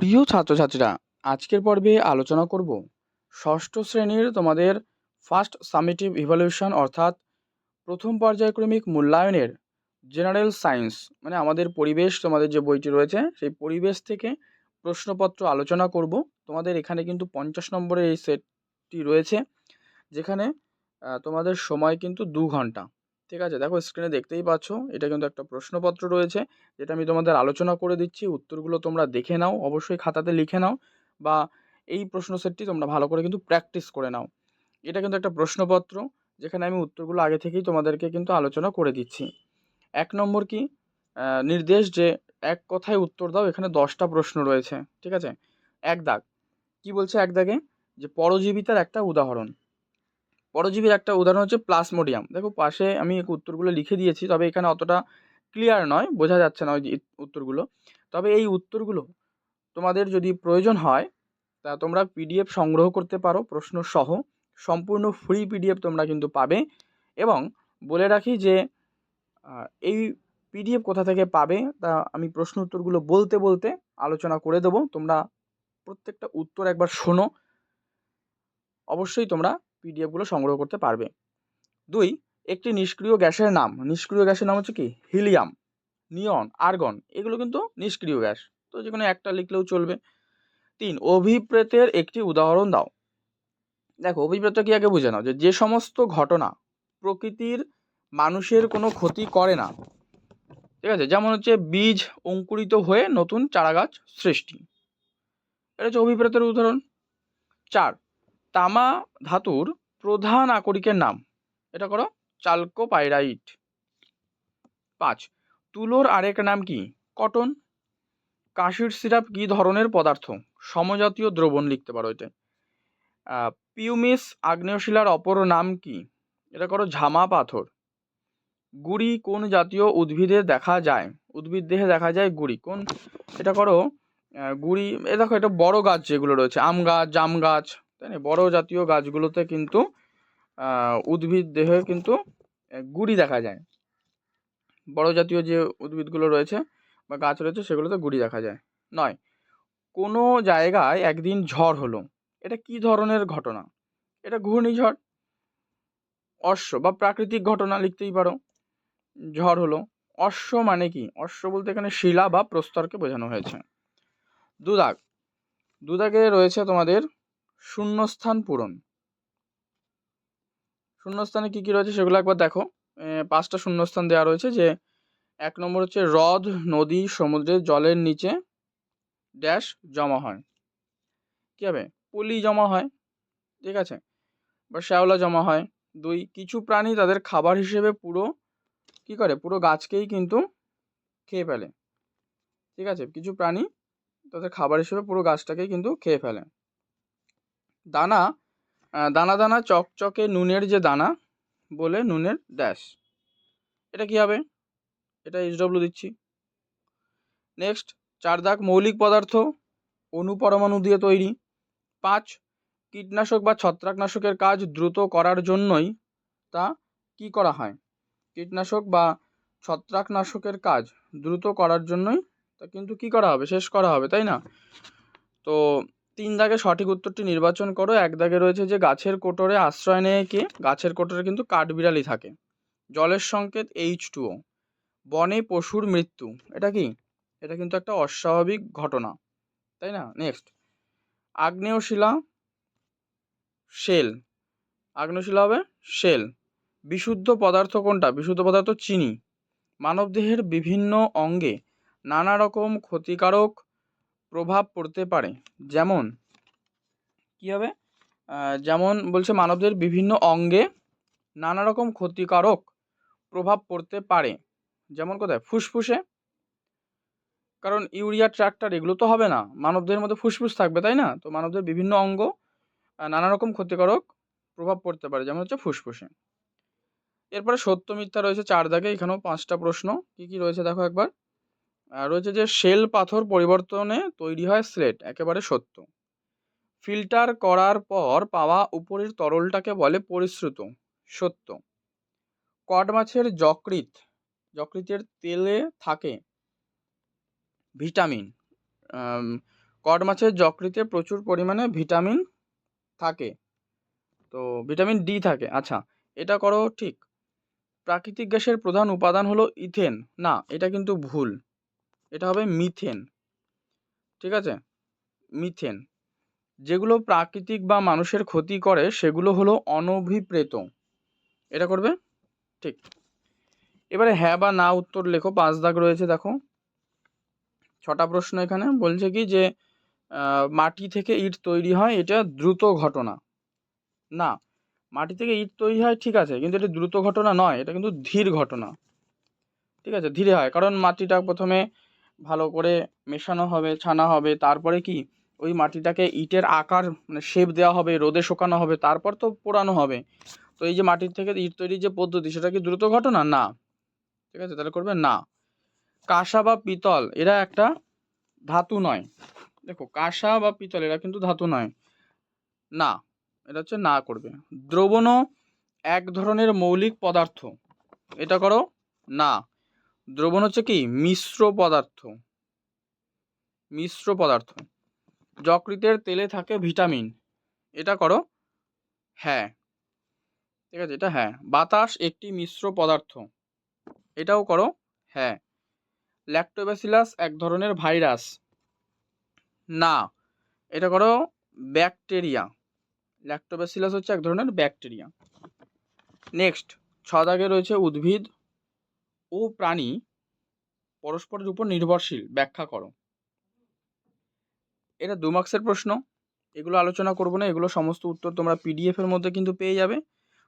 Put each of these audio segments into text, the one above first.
প্রিয় ছাত্রছাত্রীরা, আজকের পর্বে আলোচনা করব ষষ্ঠ শ্রেণির তোমাদের ফার্স্ট সামেটিভ ইভ্যালুয়েশন অর্থাৎ প্রথম পর্যায়ক্রমিক মূল্যায়নের জেনারেল সায়েন্স মানে আমাদের পরিবেশ, তোমাদের যে বইটি রয়েছে, সেই পরিবেশ থেকে প্রশ্নপত্র আলোচনা করব। তোমাদের এখানে কিন্তু পঞ্চাশ নম্বরের এই সেটটি রয়েছে, যেখানে তোমাদের সময় কিন্তু দু ঘণ্টা। ঠিক আছে? দেখো স্ক্রিনে দেখতেই পাচ্ছ, এটা কিন্তু একটা প্রশ্নপত্র রয়েছে, যেটা আমি তোমাদের আলোচনা করে দিচ্ছি। উত্তরগুলো তোমরা দেখে নাও, অবশ্যই খাতাতে লিখে নাও বা এই প্রশ্ন সেটটি তোমরা ভালো করে কিন্তু প্র্যাকটিস করে নাও। এটা কিন্তু একটা প্রশ্নপত্র, যেখানে আমি উত্তরগুলো আগে থেকেই তোমাদেরকে কিন্তু আলোচনা করে দিচ্ছি। এক নম্বর কি? নির্দেশ যে এক কথায় উত্তর দাও, এখানে দশটা প্রশ্ন রয়েছে, ঠিক আছে? এক দাগ। কি বলছে এক দাগে? যে পরজীবিতার একটা উদাহরণ। পরজীবীর একটা উদাহরণ হচ্ছে প্লাসমোডিয়াম। দেখো পাশে আমি উত্তরগুলো লিখে দিয়েছি, তবে এখানে অতটা ক্লিয়ার নয়, বোঝা যাচ্ছে না ওই উত্তরগুলো। তবে এই উত্তরগুলো তোমাদের যদি প্রয়োজন হয়, তা তোমরা পিডিএফ সংগ্রহ করতে পারো প্রশ্ন সহ সম্পূর্ণ ফ্রি পিডিএফ তোমরা কিন্তু পাবে এবং বলে রাখি যে এই পিডিএফ কোথা থেকে পাবে, তা আমি প্রশ্ন উত্তরগুলো বলতে বলতে আলোচনা করে দেবো। তোমরা প্রত্যেকটা উত্তর একবার শোনো। অবশ্যই তোমরা পিডিএফগুলো সংগ্রহ করতে পারবে। দুই, একটি নিষ্ক্রিয় গ্যাসের নাম। নিষ্ক্রিয় গ্যাসের নাম হচ্ছে কি? Helium, neon, argon. এগুলো কিন্তু নিষ্ক্রিয় গ্যাস। তো যে কোনো একটা লিখলেও চলবে। তিন, অভিপ্রেতের একটি উদাহরণ দাও। দেখো অভিপ্রেত কি আগে বুঝে নাও যে যে সমস্ত ঘটনা প্রকৃতির মানুষের কোনো ক্ষতি করে না। ঠিক আছে? যেমন হচ্ছে বীজ অঙ্কুরিত হয়ে নতুন চারাগাছ সৃষ্টি। এটা হচ্ছে অভিপ্রেতের উদাহরণ। চার তামা ধাতুর প্রধান আকরিকের নাম। এটা করো, চালকোপাইরাইট। পাঁচ, তুলোর আরেক নাম কি? কটন। কাশির সিরাপ কি ধরনের পদার্থ? সমজাতীয় দ্রবণ লিখতে পারো এতে। পিউমিস আগ্নেয়শিলার অপর নাম কি? এটা করো, ঝামা পাথর। গুড়ি কোন জাতীয় উদ্ভিদে দেখা যায়? উদ্ভিদ দেহে দেখা যায় গুড়ি। কোন, এটা করো গুড়ি, এ দেখো, এটা বড় গাছ যেগুলো রয়েছে, আম গাছ, জাম গাছ তাই না? বড় জাতীয় গাছগুলোতে কিন্তু উদ্ভিদ দেহে কিন্তু গুড়ি দেখা যায়। বড় জাতীয় যে উদ্ভিদগুলো রয়েছে বা গাছ রয়েছে, সেগুলোতে গুড়ি দেখা যায়। নয়, কোনো জায়গায় একদিন ঝড় হলো, এটা কি ধরনের ঘটনা? এটা ঘূর্ণিঝড়, অশ্ব বা প্রাকৃতিক ঘটনা লিখতেই পারো। ঝড় হলো, অশ্ব মানে কি? অশ্ব বলতে এখানে শিলা বা প্রস্তরকে বোঝানো হয়েছে। দুদাগ, দুদাগে রয়েছে তোমাদের শূন্যস্থান পূরণ। শূন্যস্থানে কি কি রয়েছে সেগুলো একবার দেখো। পাঁচটা শূন্যস্থান দেওয়া রয়েছে যে এক নম্বর হচ্ছে হ্রদ, নদী সমুদ্রের জলের নিচে ড্যাশ জমা হয়। কী হবে? পলি জমা হয়। ঠিক আছে? বা শ্যাওলা জমা হয়। দুই, কিছু প্রাণী তাদের খাবার হিসেবে পুরো কী করে? পুরো গাছকেই কিন্তু খেয়ে ফেলে। ঠিক আছে? কিছু প্রাণী তাদের খাবার হিসেবে পুরো গাছটাকেই কিন্তু খেয়ে ফেলে। দানা দানা দানা, চকচকে নুনের যে দানা বলে নুনের ড্যাশ এটা কি হবে? এটা এইচডব্লিউ দিচ্ছি। নেক্সট চার দাগ মৌলিক পদার্থ অনুপরমাণু দিয়ে তৈরি। পাঁচ, কীটনাশক বা ছত্রাকনাশকের কাজ দ্রুত করার জন্যই তা কি করা হয়? কীটনাশক বা ছত্রাকনাশকের কাজ দ্রুত করার জন্যই তা কিন্তু কি করা হবে? শেষ করা হবে, তাই না? তো তিন দাগে সঠিক উত্তরটি নির্বাচন করো। এক দাগে রয়েছে যে গাছের কোটরে আশ্রয় নেয় কে? গাছের কোটরে কিন্তু কাঠবিড়ালি থাকে। জলের সংকেত এইচ টুও বনে পশুর মৃত্যু। এটা কি? এটা কিন্তু একটা অস্বাভাবিক ঘটনা। তাই না? নেক্সট আগ্নেয়শিলা শেল আগ্নেয়শিলা হবে শেল বিশুদ্ধ পদার্থ কোনটা? বিশুদ্ধ পদার্থ চিনি। মানবদেহের বিভিন্ন অঙ্গে নানা রকম ক্ষতিকারক প্রভাব পড়তে পারে। যেমন, কী হবে? যেমন বলছে মানবদেহের বিভিন্ন অঙ্গে নানা রকম ক্ষতিকারক প্রভাব পড়তে পারে। যেমন কোথায়? ফুসফুসে। কারণ ইউরিয়া, ট্রাক্টর এগুলো তো হবে না। মানবদেহের মধ্যে ফুসফুস থাকবে, তাই না? তো মানবদের বিভিন্ন অঙ্গ নানা রকম ক্ষতিকারক প্রভাব পড়তে পারে। যেমন হচ্ছে ফুসফুসে। এরপরে সত্য মিথ্যা রয়েছে চার দাগে এখানেও পাঁচটা প্রশ্ন। কি কি রয়েছে? দেখো একবার। রয়েছে যে শেল পাথর পরিবর্তনে তৈরি হয় স্লেট, একেবারে সত্য। ফিল্টার করার পর পাওয়া উপরের তরলটাকে বলে পরিশ্রুত, সত্য। কড মাছের যকৃত যকৃতের তেলে থাকে ভিটামিন। কড মাছের যকৃতে প্রচুর পরিমাণে ভিটামিন থাকে। তো ভিটামিন ডি থাকে আচ্ছা এটা করো ঠিক। প্রাকৃতিক গ্যাসের প্রধান উপাদান হলো ইথেন। না, এটা কিন্তু ভুল। এটা হবে মিথেন। ঠিক আছে? মিথেন। যেগুলো প্রাকৃতিক বা মানুষের ক্ষতি করে, সেগুলো হলো অনভিপ্রেত। এটা করবে? ঠিক। এবারে হ্যাঁ বা না উত্তর লেখো, পাঁচ দাগ রয়েছে দেখো। ছটা প্রশ্ন এখানে। বলছে কি যে মাটি থেকে ইট তৈরি হয়, এটা দ্রুত ঘটনা। না, মাটি থেকে ইট তৈরি হয়, ঠিক আছে, কিন্তু এটা দ্রুত ঘটনা নয়, এটা কিন্তু ধীর ঘটনা। ঠিক আছে, ধীরে হয়, কারণ মাটিটা প্রথমে ভালো করে মেশানো হবে, ছানা হবে, তারপরে কি? ওই মাটিটাকে ইটের আকার মানে শেপ দেওয়া হবে, রোদে শুকানো হবে, তারপর তো পোড়ানো হবে। তো এই যে মাটির থেকে ইট তৈরির যে পদ্ধতি, সেটা কি দ্রুত ঘটনা? না। ঠিক আছে, তাহলে করবে না। কাঁসা বা পিতল, এরা একটা ধাতু নয়। দেখো, কাঁসা বা পিতল, এরা কিন্তু ধাতু নয়। না, এটা হচ্ছে না করবে। দ্রবণ এক ধরনের মৌলিক পদার্থ। এটা করো, না। দ্রবণ হচ্ছে কি? মিশ্র পদার্থ। মিশ্র পদার্থ। যকৃতের তেলে থাকে ভিটামিন। এটা করো। হ্যাঁ। ঠিক আছে, এটা হ্যাঁ। বাতাস একটি মিশ্র পদার্থ। এটাও করো। হ্যাঁ। ল্যাক্টোব্যাসিলাস এক ধরনের ভাইরাস না। এটা করো ব্যাকটেরিয়া ল্যাক্টোব্যাসিলাস হচ্ছে এক ধরনের ব্যাকটেরিয়া নেক্সট ছ দাগে রয়েছে উদ্ভিদ। ও প্রাণী পরস্পরের উপর নির্ভরশীল। ব্যাখ্যা করো। এটা দু মার্কসের প্রশ্ন। এগুলো আলোচনা করব না, এগুলো সমস্ত উত্তর তোমরা পিডিএফ এর মধ্যে কিন্তু পেয়ে যাবে।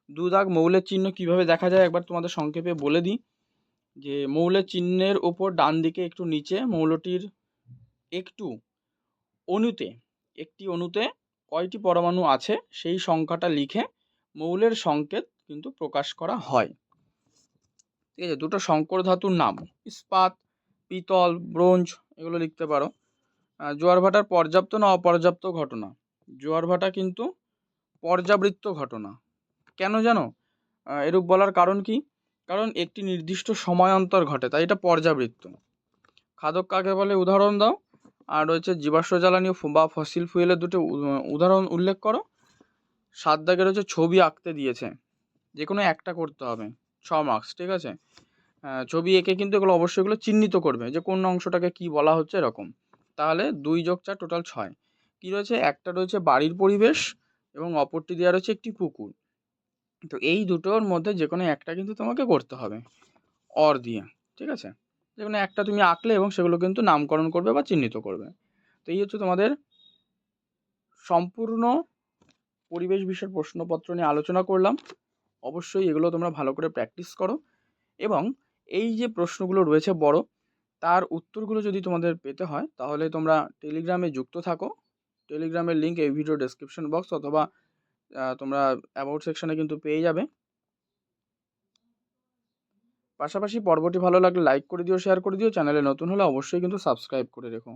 দু দাগ মৌলের চিহ্ন কীভাবে দেখা যায় একবার তোমাদের সংক্ষেপে বলে দিই। যে মৌলের চিহ্নের ওপর ডান দিকে একটু নিচে, মৌলটির একটু অণুতে, একটি অণুতে কয়টি পরমাণু আছে, সেই সংখ্যাটা লিখে মৌলের সংকেত কিন্তু প্রকাশ করা হয়। ঠিক আছে? দুটো শঙ্কর ধাতুর নাম। ইস্পাত, পিতল, ব্রোঞ্জ এগুলো লিখতে পারো। জোয়ার ভাটার পর্যাপ্ত না অপর্যাপ্ত ঘটনা। জোয়ার ভাটা কিন্তু পর্যাবৃত্ত ঘটনা। কেন জানো? এরূপ বলার কারণ কি? কারণ একটি নির্দিষ্ট সময়ান্তর ঘটে, তাই এটা পর্যাবৃত্ত। খাদক কাকে বলে? উদাহরণ দাও। আর রয়েছে জীবাশ্ম জ্বালানি বা ফসিল ফুয়েলের দুটো উদাহরণ উল্লেখ করো। সাত দাগের হচ্ছে ছবি আঁকতে দিয়েছে। যে কোনো একটা করতে হবে। ছ মার্কস ঠিক আছে? ছবি এঁকে কিন্তু এগুলো অবশ্যই এগুলো চিহ্নিত করবে যে কোন অংশটাকে কি বলা হচ্ছে এরকম। তাহলে দুই যোগ চার টোটাল ছয়। কী রয়েছে? একটা রয়েছে বাড়ির পরিবেশ এবং অপরটি দেওয়া রয়েছে একটি পুকুর। তো এই দুটোর মধ্যে যে কোনো একটা কিন্তু তোমাকে করতে হবে। অর দিয়ে, ঠিক আছে? যে কোনো একটা তুমি আঁকলে এবং সেগুলো কিন্তু নামকরণ করবে বা চিহ্নিত করবে। তো এই হচ্ছে তোমাদের সম্পূর্ণ পরিবেশ বিষয়ের প্রশ্নপত্র নিয়ে আলোচনা করলাম। অবশ্যই এগুলো তোমরা ভালো করে প্র্যাকটিস করো। এবং এই যে প্রশ্নগুলো রয়েছে বড়, তার উত্তরগুলো যদি তোমাদের পেতে হয়, তাহলে তোমরা টেলিগ্রামে যুক্ত থাকো। টেলিগ্রামের লিঙ্ক এই ভিডিও ডেসক্রিপশন বক্স অথবা তোমরা অ্যাবাউট সেকশনে কিন্তু পেয়ে যাবে। পাশাপাশি পর্বটি ভালো লাগলে লাইক করে দিও শেয়ার করে দিও। চ্যানেলে নতুন হলে অবশ্যই কিন্তু সাবস্ক্রাইব করে রেখো।